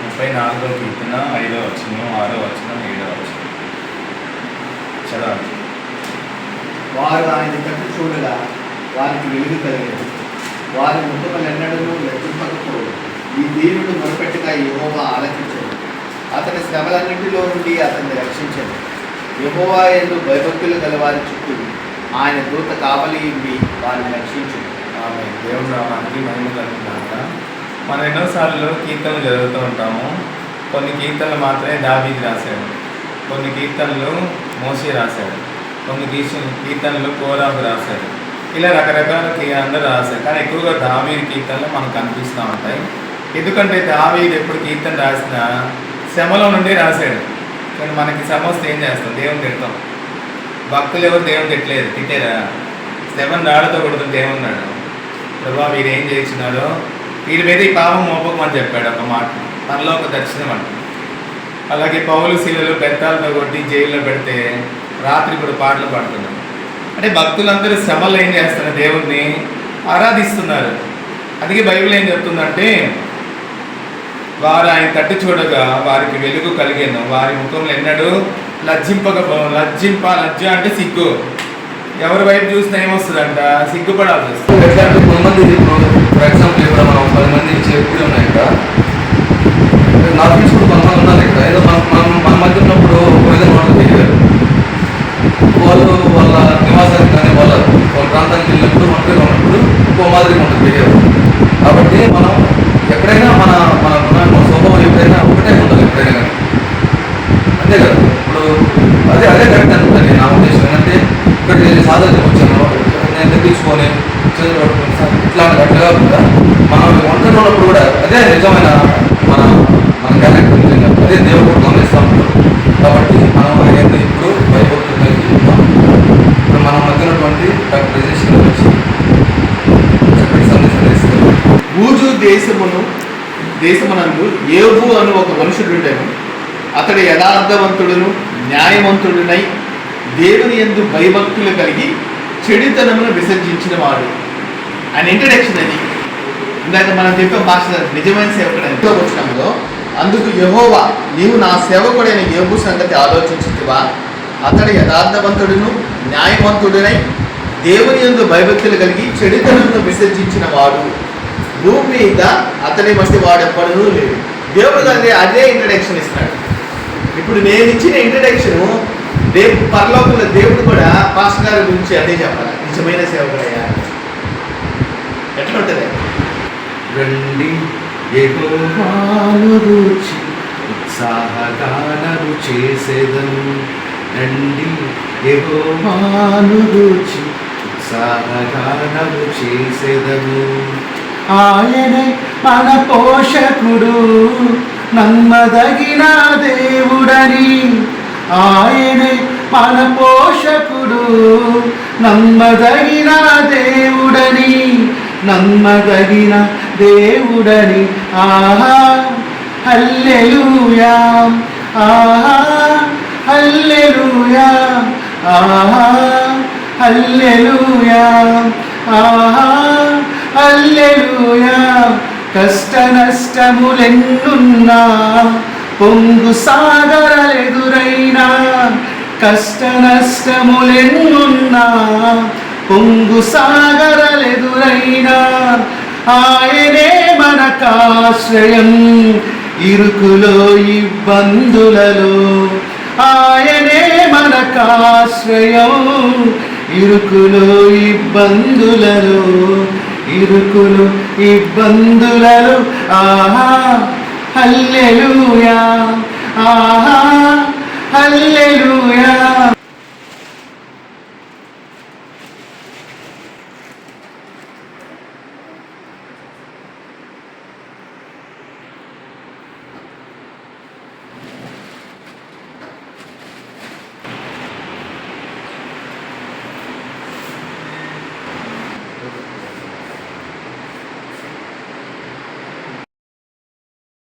ముప్పై నాలుగో కీర్తన ఐదో వచ్చిన ఆరో వచ్చిన ఏడో వచ్చిన చదవండి వారు ఆయన తట్టు చూడగా వారికి వెలుగు కలిగింది. వారి ముఖములు ఎన్నడూ ఈ దీనుడు మొరపెట్టుగా యహోవా ఆలకించడు అతని శ్రమలన్నింటిలో నుండి అతన్ని రక్షించడు యహోవా ఎందు భయభక్తులు గల వారి చుట్టూ ఆయన దూత కావలి ఉండి వారిని రక్షించడు ఆమె దేవుడు నామానికి మహిమ కలుగుతున్నాక మనం ఎన్నోసార్లు కీర్తనలు జరుగుతూ ఉంటాము. కొన్ని కీర్తనలు మాత్రమే దాబీది రాశాడు. కొన్ని కీర్తనలు మోసి రాశాడు. కొన్ని కీర్తనలు కోరాకు రాశాడు. ఇలా రకరకాల అందరూ రాశారు కానీ ఎక్కువగా దావీది కీర్తనలు మనకు కనిపిస్తూ ఉంటాయి. ఎందుకంటే దావీరు ఎప్పుడు కీర్తన రాసినా శ్రమలో నుండి రాశాడు. కానీ మనకి సమస్య ఏం చేస్తాం? దేవుని తిడతాం. భక్తులు ఎవరు దేవుని తిట్టలేదు. తిట్టారా? శ్రమను రాళ్ళతో దేవుని ఏమన్నాడు ప్రభా వీరు ఏం చేసినారో వీరి మీద ఈ పాపం మోపకమని చెప్పాడు ఒక మాట. తనలో ఒక దర్శనం అంట. అలాగే పౌలు శిలలు బెత్తాలతో కొట్టి జైల్లో పెడితే రాత్రి కూడా పాటలు పాడుతున్నాడు. అంటే భక్తులందరూ శ్రమలు ఏం చేస్తున్నారు? దేవుణ్ణి ఆరాధిస్తున్నారు. అందుకే బైబిల్ ఏం చెప్తుందంటే వారు ఆయన తట్టి చూడగా వారికి వెలుగు కలిగాను. వారి ముఖంలో ఎన్నడూ లజ్జింపక లజ్జింప లజ్జ అంటే సిగ్గు. ఎవరి వైపు చూసినా ఏమొస్తుందంట? సిగ్గుపడాల్సి వస్తుంది. ఎట్లా అంటే కొంతమంది ఫర్ ఎగ్జాంపుల్ ఇక్కడ మనం పది మంది చెప్పి ఉన్నాయి ఇక్కడ. నా ఫ్రెండ్స్ కూడా కొంతమంది ఉన్నారు ఇక్కడ. ఏదో మనం ఇట్లా అట్లా కూడా మనం ఒంటరి ఉన్నప్పుడు కూడా అదే నిజమైన మన మన క్యారెక్టర్ నిజంగా అదే దేవుడు కూడా గమనిస్తూ కాబట్టి మనం ఆయన ఇప్పుడు భయభక్తులు కలిగి ఇప్పుడు మనం మధ్యనటువంటి డాక్టర్ రజేష్ వచ్చి చక్కటి సందేశం ఇస్తారు ఊజు దేశమును దేశమునందు ఏబు అని ఒక మనుషుడుండెను అతడు యథార్థవంతుడును న్యాయవంతుడునై దేవుని ఎందు భయభక్తులు కలిగి చెడుతనమును విసర్జించిన వాడు ఆయన ఇంట్రడక్షన్ అది. ఇందాక మనం చెప్పే భాష నిజమైన సేవకుడు ఎంతో వచ్చినంలో అందుకు యహోవా నీవు నా సేవకుడైన యోగు సంగతి ఆలోచించుతివా? అతడు యథార్థవంతుడును న్యాయవంతుడునై దేవుని ఎందు భయభక్తులు కలిగి చెడుతనమును విసర్జించిన వాడు భూమి మీద అతని వంటి వాడెప్పడూ లేడు. దేవుడు అదే అదే ఇంట్రడక్షన్ ఇస్తాడు. ఇప్పుడు నేను ఇచ్చిన ఇంట్రడక్షన్ దేవు పరలోకంలో దేవుడు కూడా పాస్టర్ గారి గురించి అదే చెప్పాలి. నిజమైన సేవకుడయ్యా. ఎట్లా రండి రుచి ఉత్సాహగానము చేసేదను. రండి యెహోవాను రుచి ఉత్సాహగానము చేసేదను. ఆయనే మన పోషకుడు నమ్మదగిన దేవుడని. ఆయనే మన పోషకుడు నమ్మదగిన దేవుడని. నమ్మదగిన దేవుడని. ఆహా హల్లెలూయా. ఆహా హల్లెలూయా. ఆహా హల్లెలూయా. ఆహా హల్లెలూయా. కష్ట నష్టములెన్నున్నా పొంగు సాగరలెదురైనా కష్ట నష్టములెన్నున్నా పొంగు సాగరలెదురైనా ఆయనే మన మనకాశ్రయం ఇరుకులో ఇబ్బందులలో. ఆయనే మనకాశ్రయం ఇరుకులో ఇబ్బందులలో. ఇరుకులు ఇబ్బందులలో ఆహా హల్లెలూయా ఆహా హల్లెలూయా.